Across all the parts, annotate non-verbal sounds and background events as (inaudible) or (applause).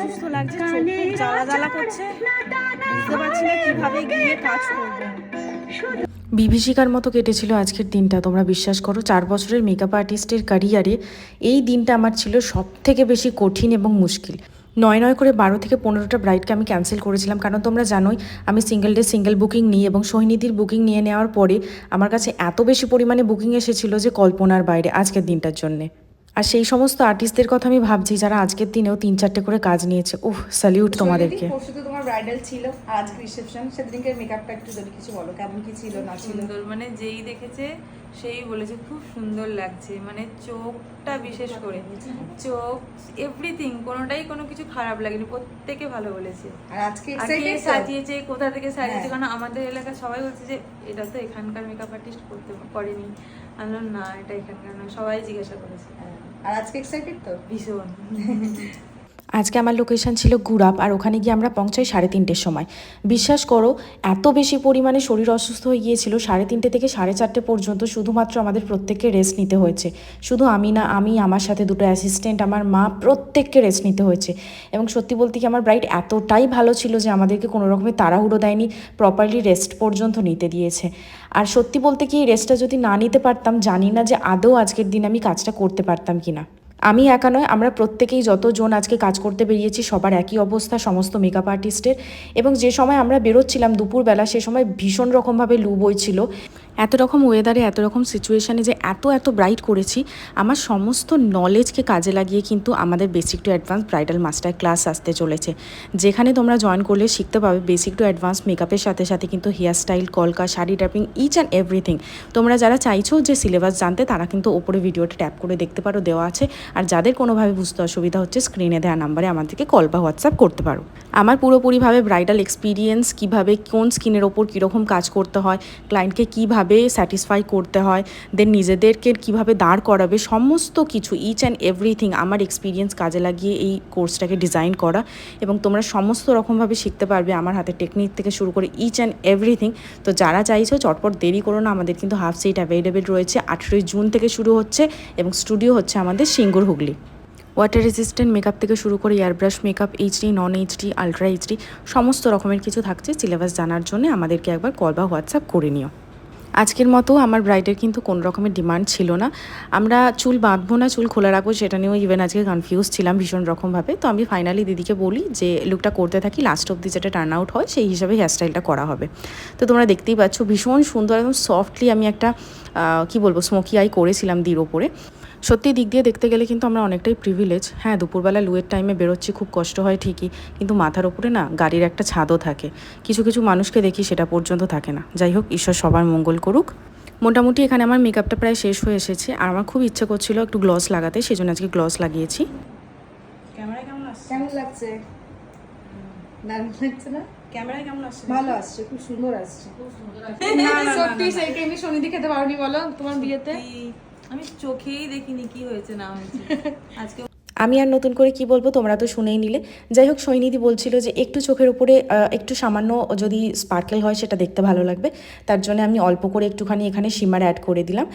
অসুস্থ লাগছে জ্বালা জ্বালা করছে। বুঝতে পারছি না কীভাবে গিয়ে কাজ করব। বিভীষিকার মতো কেটেছিল আজকের দিনটা, তোমরা বিশ্বাস করো, চার বছরের মেকআপ আর্টিস্টের ক্যারিয়ারে এই দিনটা আমার ছিল সব থেকে বেশি কঠিন এবং মুশকিল। নয় নয় করে বারো থেকে পনেরোটা ব্রাইডকে আমি ক্যান্সেল করেছিলাম, কারণ তোমরা জানোই, আমি সিঙ্গেল ডে সিঙ্গেল বুকিং নিই এবং সোহিনীদির বুকিং নিয়ে নেওয়ার পরে আমার কাছে এত বেশি পরিমাণে বুকিং এসেছিল যে কল্পনার বাইরে আজকের দিনটার জন্যে। আর সেই সমস্ত আর্টিস্টদের কথা আমি ভাবছি যারা আজকের দিনেও তিন চারটে করে কাজ নিয়েছে। উহ স্যালিউট তোমাদেরকে। পরশু তো তোমার ব্রাইডাল ছিল আর আজকে রিসেপশন সেদিনকে মেকআপটা একটু যদি কিছু বলো কেমন কি ছিল না ছিল? সুন্দর মানে যেই দেখেছে সেই বলেছে খুব সুন্দর লাগছে। মানে চোখটা বিশেষ করে চোখ এভরিথিং কোনোটাই কোনো কিছু খারাপ লাগেনি প্রত্যেকে ভালো বলেছে। আর আজকে কে সাজিয়েছে কোথা থেকে সাজিয়েছে? হ্যাঁ। কারণ আমাদের এলাকায় সবাই বলছে যে এটা তো এখানকার মেকআপ আর্টিস্ট করতে করেনি। আমি না এটা এখানকার না সবাই জিজ্ঞাসা করেছে। আর আজকে এক্সাইটেড তো? ভীষণ। (laughs) আজকে আমার লোকেশন ছিল গুড়াপ আর ওখানে গিয়ে আমরা পৌঁছাই সাড়ে তিনটের সময়। বিশ্বাস করো, এত বেশি পরিমাণে শরীর অসুস্থ হয়ে গিয়েছিল, সাড়ে তিনটে থেকে সাড়ে চারটে পর্যন্ত শুধুমাত্র আমাদের প্রত্যেককে রেস্ট নিতে হয়েছে। শুধু আমি না, আমি, আমার সাথে দুটো অ্যাসিস্ট্যান্ট আমার মা প্রত্যেককে রেস্ট নিতে হয়েছে। এবং সত্যি বলতে কি আমার ব্রাইড এতটাই ভালো ছিল যে আমাদেরকে কোনো রকমের তাড়াহুড়ো দেয়নি প্রপারলি রেস্ট পর্যন্ত নিতে দিয়েছে। আর সত্যি বলতে কি, এই রেস্টটা যদি না নিতে পারতাম, জানি না যে আদৌ আজকের দিন আমি কাজটা করতে পারতাম কিনা। আমি একা নয়, আমরা প্রত্যেকেই যতজন আজকে কাজ করতে বেরিয়েছি, সবার একই অবস্থা, সমস্ত মেকআপ আর্টিস্টের এবং যে সময় আমরা বেরোচ্ছিলাম দুপুরবেলা, সে সময় ভীষণ রকমভাবে লু বইছিল এত রকম ওয়েদারে এত রকম সিচুয়েশানে যে এত এত ব্রাইট করেছি, আমার সমস্ত নলেজকে কাজে লাগিয়ে কিন্তু আমাদের basic to advance bridal master class আসতে চলেছে। যেখানে তোমরা জয়েন করলে শিখতে পাবে বেসিক টু অ্যাডভান্স মেকআপের সাথে সাথে কিন্তু হেয়ার স্টাইল কলকা, sari tapping each and everything তোমরা যারা চাইছো যে সিলেবাস জানতে, তারা কিন্তু ওপরে ভিডিওটা ট্যাপ করে দেখতে পারো, দেওয়া আছে। আর যাদের কোনোভাবে বুঝতে অসুবিধা হচ্ছে স্ক্রিনে দেওয়া নাম্বারে আমাদেরকে কল বা হোয়াটসঅ্যাপ করতে পারো। আমার পুরোপুরিভাবে ব্রাইডাল এক্সপিরিয়েন্স কীভাবে, কোন স্কিনের ওপর কীরকম কাজ করতে হয় ক্লায়েন্টকে কীভাবে স্যাটিসফাই করতে হয় দেন নিজেদেরকে কীভাবে দাঁড় করাবে, সমস্ত কিছু ইচ অ্যান্ড এভরিথিং আমার এক্সপিরিয়েন্স কাজে লাগিয়ে এই কোর্সটাকে ডিজাইন করা। এবং তোমরা সমস্ত রকমভাবে শিখতে পারবে আমার হাতে টেকনিক থেকে শুরু করে ইচ অ্যান্ড এভরিথিং তো যারা চাইছো, চটপট দেরি করো না, আমাদের কিন্তু হাফ সিট অ্যাভেলেবেল রয়েছে। আঠেরোই জুন থেকে শুরু হচ্ছে এবং স্টুডিও হচ্ছে আমাদের Singur Hooghly. Water resistant makeup থেকে শুরু করে airbrush makeup HD non HD ultra HD সমস্ত রকমের কিছু থাকছে সিলেবাস জানার জন্য আমাদেরকে একবার কল বা হোয়াটসঅ্যাপ করে নিও। আজকের মতো আমার ব্রাইডের কিন্তু কোনো রকমের ডিমান্ড ছিল না। আমরা চুল বাঁধবো না, চুল খোলা রাখব, সেটা নিয়েও ইভেন আজকে কনফিউজ ছিলাম ভীষণ রকমভাবে। তো আমি ফাইনালি দিদিকে বলি যে লুকটা করতে থাকি লাস্ট অব্দি যেটা টার্ন আউট হয়, সেই হিসাবে হেয়ারস্টাইলটা করা হবে। তো তোমরা দেখতেই পাচ্ছ, ভীষণ সুন্দর, একদম সফটলি আমি একটা কি বলব স্মোকি আই করেছিলাম দির ওপরে। সত্যি দিক দিয়ে দেখতে গেলে কিন্তু আমরা অনেকটাই প্রিভিলেজ হ্যাঁ দুপুরবেলা লুয়ের টাইমে বেরোচ্ছি খুব কষ্ট হয় ঠিকই কিন্তু মাথার ওপরে না গাড়ির একটা ছাদও থাকে। কিছু কিছু মানুষকে দেখি সেটা পর্যন্ত থাকে না। যাই হোক ঈশ্বর সবার মঙ্গল করুক। মোটামুটি এখানে আমার মেকআপটা প্রায় শেষ হয়ে এসেছে। আর আমার খুব ইচ্ছে করছিল একটু গ্লস লাগাতে সেই জন্য আজকে গ্লস লাগিয়েছি। ক্যামেরায় কেমন আসছে। কেমন লাগছে? দারুণ লাগছে না? ক্যামেরায় কেমন আসছে? ভালো আসছে খুব সুন্দর আসছে। সত্যি সেই টাইমে সনিধি খেতে পারোনি বলো? তোমার বিয়েতে? আমি চোখেই দেখিনি কি হয়েছে না হয়েছে। আজকে (laughs) আমি আর নতুন করে কি বলব, তোমরা তো শুনেই নিলে। যাই হোক, সৈনিধি বলছিল যে একটু চোখের উপরে একটু সামান্য যদি স্পার্কেল হয়, সেটা দেখতে ভালো লাগবে। তার জন্য আমি অল্প করে একটুখানি এখানে সিমার অ্যাড করে দিলাম।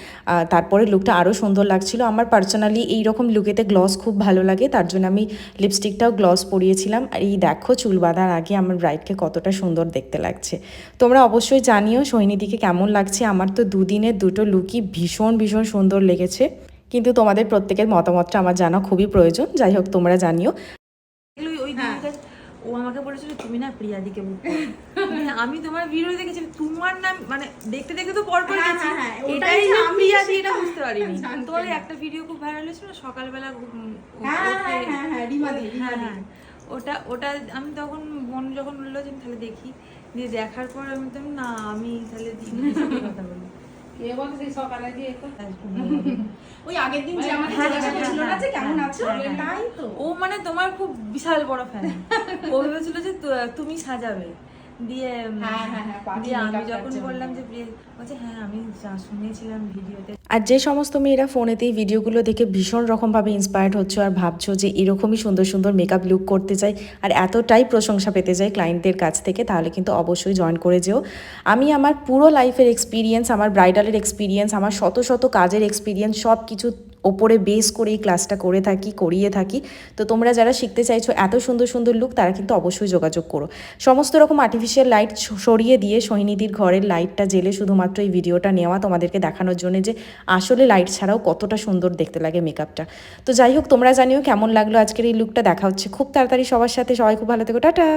তারপরে লুকটা আরও সুন্দর লাগছিল। আমার পার্সোনালি এই রকম লুকেতে গ্লস খুব ভালো লাগে। তার জন্য আমি লিপস্টিকটাও গ্লস পরিয়েছিলাম। আর এই দেখো, চুল বাঁধার আগে আমার ব্রাইডকে কতটা সুন্দর দেখতে লাগছে। তোমরা অবশ্যই জানিও সৈনিধিকে কেমন লাগছে। আমার তো দুদিনের দুটো লুকই ভীষণ ভীষণ সুন্দর লেগেছে। কিন্তু তোমাদের প্রত্যেকের মতামতটা আমার জানা খুবই প্রয়োজন। যাই হোক তোমরা জানিও। দিদিকে ও আমাকে বলেছিল তুমি না প্রিয়াদিকে বুক আমি তোমার ভিডিও দেখেছি তোমার নাম মানে দেখতে দেখতে তো পর পর গেছি হ্যাঁ, হ্যাঁ, এটাই যে প্রিয়াদি এটা বুঝতে পারিনি। তোমার একটা ভিডিও খুব ভাইরাল হয়েছিল সকালবেলা হ্যাঁ, হ্যাঁ, হ্যাঁ, হ্যাঁ, রিমাদি, হ্যাঁ, হ্যাঁ। ওটা ওটা আমি তখন বোন যখন বলল যে তাহলে দেখি দিয়ে দেখার পর আমি তো না আমি তাহলে কথা বলি। (laughs) ওই আগের দিন যে হ্যাঁ, হ্যাঁ, না হ্যাঁ, যে কেমন আছো। তাই তো। ও মানে তোমার খুব বিশাল বড় ফ্যান ও ভেবেছিল যে তুমি সাজাবে। দিয়ে হ্যাঁ, হ্যাঁ, হ্যাঁ, দিয়ে আমি যখন বললাম যে বলছে হ্যাঁ আমি যা শুনেছিলাম ভিডিওতে। আর যে সমস্ত মেয়েরা ফোনেতেই ভিডিওগুলো দেখে ভীষণ রকমভাবে ইন্সপায়ার্ড হচ্ছে আর ভাবছ যে এরকমই সুন্দর সুন্দর মেকআপ লুক করতে চাই আর এতটাই প্রশংসা পেতে চাই ক্লায়েন্টদের কাছ থেকে তাহলে কিন্তু অবশ্যই জয়েন করে যেও। আমি আমার পুরো লাইফের এক্সপিরিয়েন্স আমার ব্রাইডালের এক্সপিরিয়েন্স আমার শত শত কাজের এক্সপিরিয়েন্স সব কিছু ওপরে বেস করে এই ক্লাসটা করে থাকি, করিয়ে থাকি। তো তোমরা যারা শিখতে চাইছো এত সুন্দর সুন্দর লুক তারা কিন্তু অবশ্যই যোগাযোগ করো। সমস্ত রকম আর্টিফিশিয়াল লাইট সরিয়ে দিয়ে সৈনিধির ঘরের লাইটটা জেলে শুধুমাত্র এই ভিডিওটা নেওয়া তোমাদেরকে দেখানোর জন্য যে আসলে লাইট ছাড়াও কতটা সুন্দর দেখতে লাগে মেকআপটা তো যাই হোক, তোমরা জানিও কেমন লাগল আজকের এই লুকটা দেখা হচ্ছে খুব তাড়াতাড়ি সবার সাথে। সবাই খুব ভালো থেকো। টাটা!